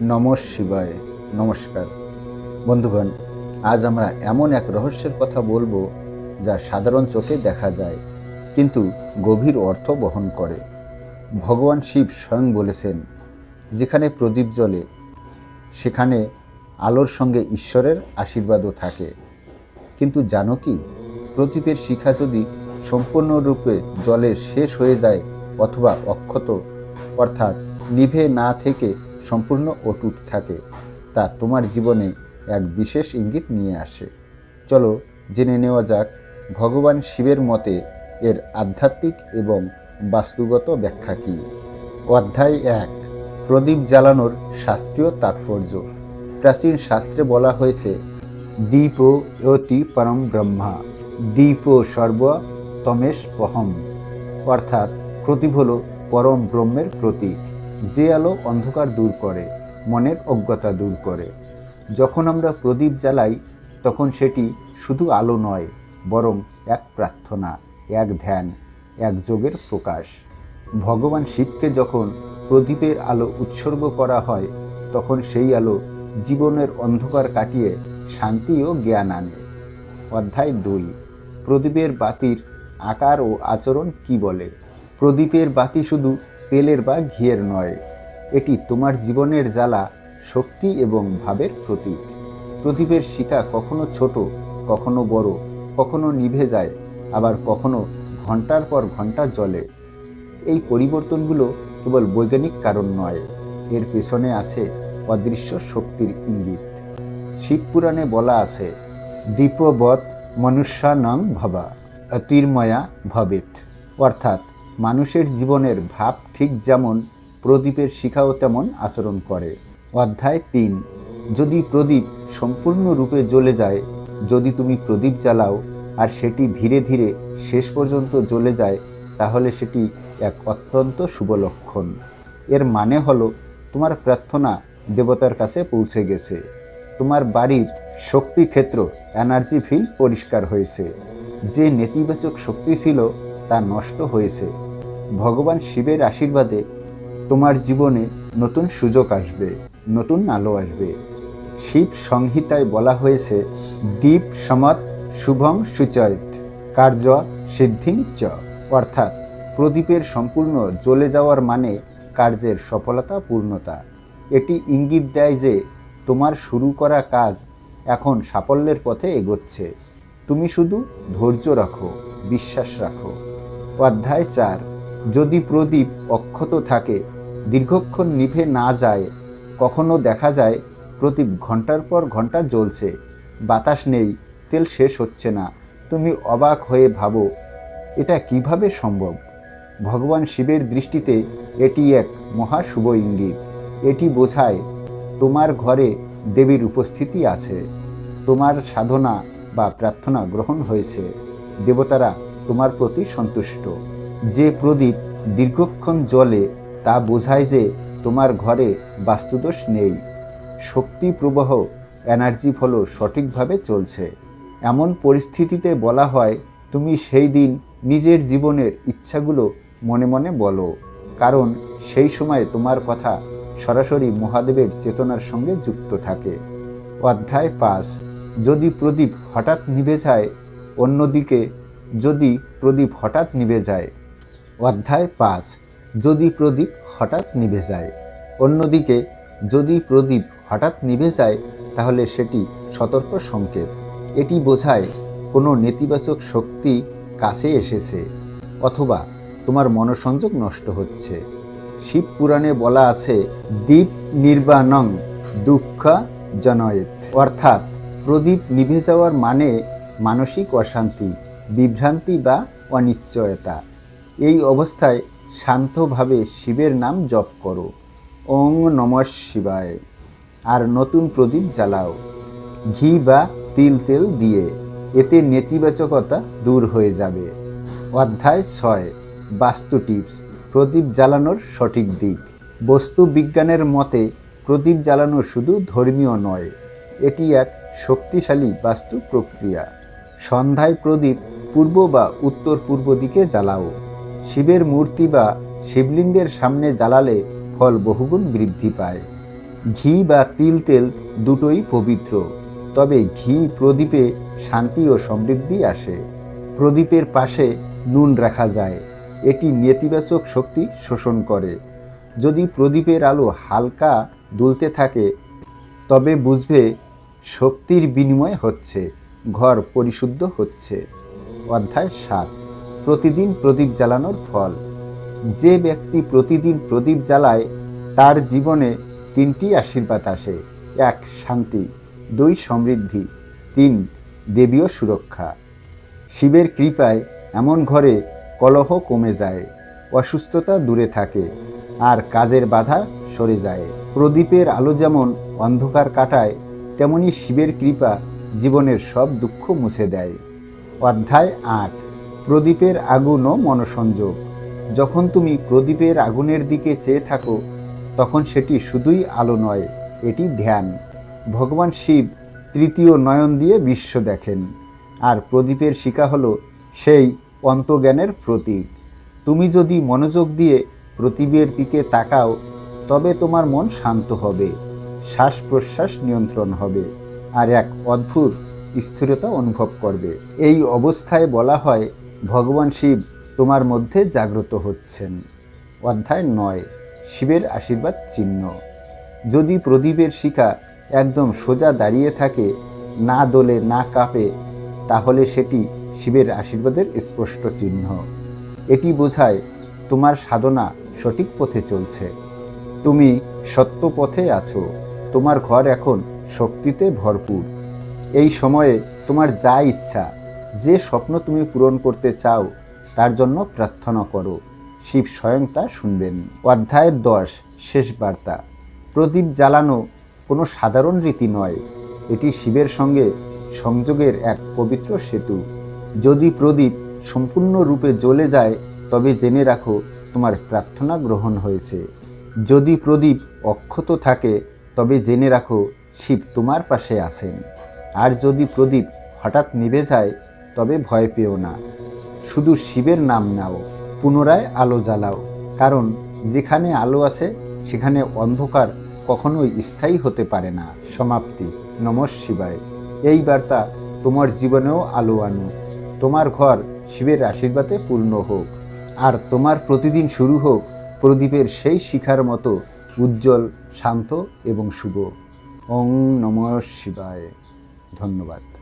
নম শিবায়, নমস্কার। বন্ধুগণ, আজ আমরা এমন এক রহস্যের কথা বলব যা সাধারণ চোখে দেখা যায়, কিন্তু গভীর অর্থ বহন করে। ভগবান শিব স্বয়ং বলেছেন, যেখানে প্রদীপ জ্বলে, সেখানে আলোর সঙ্গে ঈশ্বরের আশীর্বাদও থাকে। কিন্তু জানো কি, প্রদীপের শিখা যদি সম্পূর্ণরূপে জলে শেষ হয়ে যায় অথবা অক্ষত, অর্থাৎ নিভে না থেকে সম্পূর্ণ অটুট থাকে, তা তোমার জীবনে এক বিশেষ ইঙ্গিত নিয়ে আসে। চলো জেনে নেওয়া যাক ভগবান শিবের মতে এর আধ্যাত্মিক এবং বাস্তুগত ব্যাখ্যা কী। অধ্যায় এক, প্রদীপ জ্বালানোর শাস্ত্রীয় তাৎপর্য। প্রাচীন শাস্ত্রে বলা হয়েছে, দীপ অতি পরম ব্রহ্মা, দীপ সর্ব তমেশ পহম। অর্থাৎ প্রদীপ হল পরম ব্রহ্মের প্রতীক। যে আলো অন্ধকার দূর করে, মনের অজ্ঞতা দূর করে। যখন আমরা প্রদীপ জ্বালাই, তখন সেটি শুধু আলো নয়, বরং এক প্রার্থনা, এক ধ্যান, এক যোগের প্রকাশ। ভগবান শিবকে যখন প্রদীপের আলো উৎসর্গ করা হয়, তখন সেই আলো জীবনের অন্ধকার কাটিয়ে শান্তি ও জ্ঞান আনে। অধ্যায় দুই। প্রদীপের বাতির আকার ও আচরণ কি বলে? প্রদীপের বাতি শুধু তেলের বা ঘিয়ের নয়। এটি তোমার জীবনের জ্বালা, শক্তি এবং ভাবের প্রতীক। প্রদীপের শিখা কখনো ছোট, কখনো বড়, কখনো নিভে যায়, আবার কখনো ঘণ্টার পর ঘণ্টা জ্বলে। এই পরিবর্তনগুলো কেবল বৈজ্ঞানিক কারণ নয়, এর পেছনে আছে অদৃশ্য শক্তির ইঙ্গিত। শিবপুরাণে বলা আছে, দীপবৎ মনুষ্যানং ভবা, অতির্ময়া ভবেত। অর্থাৎ মানুষের জীবনের ভাব ঠিক যেমন প্রদীপের শিখাও তেমন আচরণ করে। অধ্যায় তিন, যদি প্রদীপ সম্পূর্ণরূপে জ্বলে যায়, যদি তুমি প্রদীপ জ্বালাও আর সেটি ধীরে ধীরে শেষ পর্যন্ত জ্বলে যায়, তাহলে সেটি এক অত্যন্ত শুভ লক্ষণ। এর মানে হলো, তোমার প্রার্থনা দেবতার কাছে পৌঁছে গেছে। তোমার বাড়ির শক্তি ক্ষেত্র এনার্জি ফিল্ড পরিষ্কার হয়েছে। যে নেতিবাচক শক্তি ছিল, তা নষ্ট হয়েছে। ভগবান শিবের আশীর্বাদে তোমার জীবনে নতুন সুযোগ আসবে, নতুন আলো আসবে। শিব সংহিতায় বলা হয়েছে, দীপ সমত শুভং সুচয়ত, কার্য সিদ্ধিং চ। অর্থাৎ প্রদীপের সম্পূর্ণ জ্বলে যাওয়ার মানে কার্যের সফলতা, পূর্ণতা। এটি ইঙ্গিত দেয় যে তোমার শুরু করা কাজ এখন সাফল্যের পথে এগোচ্ছে। তুমি শুধু ধৈর্য রাখো, বিশ্বাস রাখো। অধ্যায় চার। যদি প্রদীপ অক্ষত থাকে, দীর্ঘক্ষণ নিভে না যায়, কখনো দেখা যায়, প্রদীপ ঘণ্টার পর ঘণ্টা জ্বলছে, বাতাস নেই, তেল শেষ হচ্ছে না, তুমি অবাক হয়ে ভাবো, এটা কীভাবে সম্ভব? ভগবান শিবের দৃষ্টিতে এটি এক মহা শুভ ইঙ্গিত। এটি বোঝায়, তোমার ঘরে দেবীর উপস্থিতি আছে, তোমার সাধনা বা প্রার্থনা গ্রহণ হয়েছে, দেবতারা তোমার প্রতি সন্তুষ্ট। যে প্রদীপ দীর্ঘক্ষণ জ্বলে তা বোঝায় যে তোমার ঘরে বাস্তুদোষ নেই। শক্তি প্রবাহ এনার্জি ফলো সঠিকভাবে চলছে। এমন পরিস্থিতিতে বলা হয়, তুমি সেই দিন নিজের জীবনের ইচ্ছাগুলো মনে মনে বলো। কারণ সেই সময় তোমার কথা সরাসরি মহাদেবের চেতনার সঙ্গে যুক্ত থাকে। অধ্যায় পাঁচ। যদি প্রদীপ হঠাৎ নিভে যায়, অন্যদিকে যদি প্রদীপ হঠাৎ নিভে যায় অধ্যায় পাঁচ, যদি প্রদীপ হঠাৎ নিভে যায়। অন্যদিকে, যদি প্রদীপ হঠাৎ নিভে যায়, তাহলে সেটি সতর্ক সংকেত। এটি বোঝায় কোনো নেতিবাচক শক্তি কাছে এসেছে, অথবা তোমার মনসংযোগ নষ্ট হচ্ছে। শিব পুরাণে বলা আছে, দীপ নির্বাণং দুঃখ জনয়েত। অর্থাৎ, প্রদীপ নিভে যাওয়ার মানে মানসিক অশান্তি, বিভ্রান্তি বা অনিশ্চয়তা। এই অবস্থায় শান্তভাবে শিবের নাম জপ করো। ওং নম শিবায়। আর নতুন প্রদীপ জ্বালাও। ঘি বা তিল তেল দিয়ে। এতে নেতিবাচকতা দূর হয়ে যাবে। অধ্যায় ছয়, বাস্তু টিপস। প্রদীপ জ্বালানোর সঠিক দিক। বস্তু বিজ্ঞানের মতে, প্রদীপ জ্বালানো শুধু ধর্মীয় নয়, এটি এক শক্তিশালী বাস্তু প্রক্রিয়া। সন্ধ্যায় প্রদীপ পূর্ব বা উত্তর পূর্ব দিকে জ্বালাও। শিবের মূর্তি বা শিবলিঙ্গের সামনে জ্বালালে ফল বহুগুণ বৃদ্ধি পায়। ঘি বা তিল তেল দুটোই পবিত্র, তবে ঘি প্রদীপে শান্তি ও সমৃদ্ধি আসে। প্রদীপের পাশে নুন রাখা যায়, এটি নেতিবাচক শক্তি শোষণ করে। যদি প্রদীপের আলো হালকা দুলতে থাকে, তবে বুঝবে শক্তির বিনিময় হচ্ছে, ঘর পরিশুদ্ধ হচ্ছে। অধ্যায় সাত। প্রতিদিন প্রদীপ জ্বালানোর ফল। যে ব্যক্তি প্রতিদিন প্রদীপ জ্বালায়, তার জীবনে তিনটি আশীর্বাদ আসে। এক, শান্তি। দুই, সমৃদ্ধি। তিন, দেবীয় সুরক্ষা। শিবের কৃপায় এমন ঘরে কলহ কমে যায়, অসুস্থতা দূরে থাকে, আর কাজের বাধা সরে যায়। প্রদীপের আলো যেমন অন্ধকার কাটায়, তেমনি শিবের কৃপা জীবনের সব দুঃখ মুছে দেয়। অধ্যায় আট। প্রদীপের আগুন ও মনসংযোগ। যখন তুমি প্রদীপের আগুনের দিকে চেয়ে থাকো, তখন সেটি শুধুই আলো নয়, এটি ধ্যান। ভগবান শিব তৃতীয় নয়ন দিয়ে বিশ্ব দেখেন, আর প্রদীপের শিকা হলো সেই অন্তজ্ঞানের প্রতীক। তুমি যদি মনোযোগ দিয়ে প্রদীপের দিকে তাকাও, তবে তোমার মন শান্ত হবে শ্বাস প্রশ্বাস নিয়ন্ত্রণ হবে, আর এক অদ্ভুত স্থিরতা অনুভব করবে। এই অবস্থায় বলা হয় ভগবান শিব তোমার মধ্যে জাগ্রত হচ্ছেন। অধ্যায় নয়, শিবের আশীর্বাদ চিহ্ন। যদি প্রদীপের শিখা একদম সোজা দাঁড়িয়ে থাকে, না দোলে, না কাঁপে, তাহলে সেটি শিবের আশীর্বাদের স্পষ্ট চিহ্ন। এটি বোঝায় তোমার সাধনা সঠিক পথে চলছে। তুমি সত্য পথে আছো। তোমার ঘর এখন শক্তিতে ভরপুর। এই সময়ে তোমার যা ইচ্ছা যে স্বপ্ন তুমি পূরণ করতে চাও, তার জন্য প্রার্থনা করো। শিব স্বয়ং তা শুনবেন। অধ্যায় দশ, শেষ বার্তা। প্রদীপ জ্বালানো কোনো সাধারণ রীতি নয়। এটি শিবের সঙ্গে সংযোগের এক পবিত্র সেতু। যদি প্রদীপ সম্পূর্ণরূপে জ্বলে যায়, তবে জেনে রাখো, তোমার প্রার্থনা গ্রহণ হয়েছে। যদি প্রদীপ অক্ষত থাকে, তবে জেনে রাখো, শিব তোমার পাশে আছেন। আর যদি প্রদীপ হঠাৎ নিভে যায় তবে ভয় পেও না। শুধু শিবের নাম নাও, পুনরায় আলো জ্বালাও। কারণ যেখানে আলো আছে, সেখানে অন্ধকার কখনোই স্থায়ী হতে পারে না। সমাপ্তি। নমঃ শিবায়। এই বার্তা তোমার জীবনেও আলো আনো। তোমার ঘর শিবের আশীর্বাদে পূর্ণ হোক। আর তোমার প্রতিদিন শুরু হোক প্রদীপের সেই শিখার মতো উজ্জ্বল, শান্ত এবং শুভ। ওং নমঃ শিবায়। ধন্যবাদ।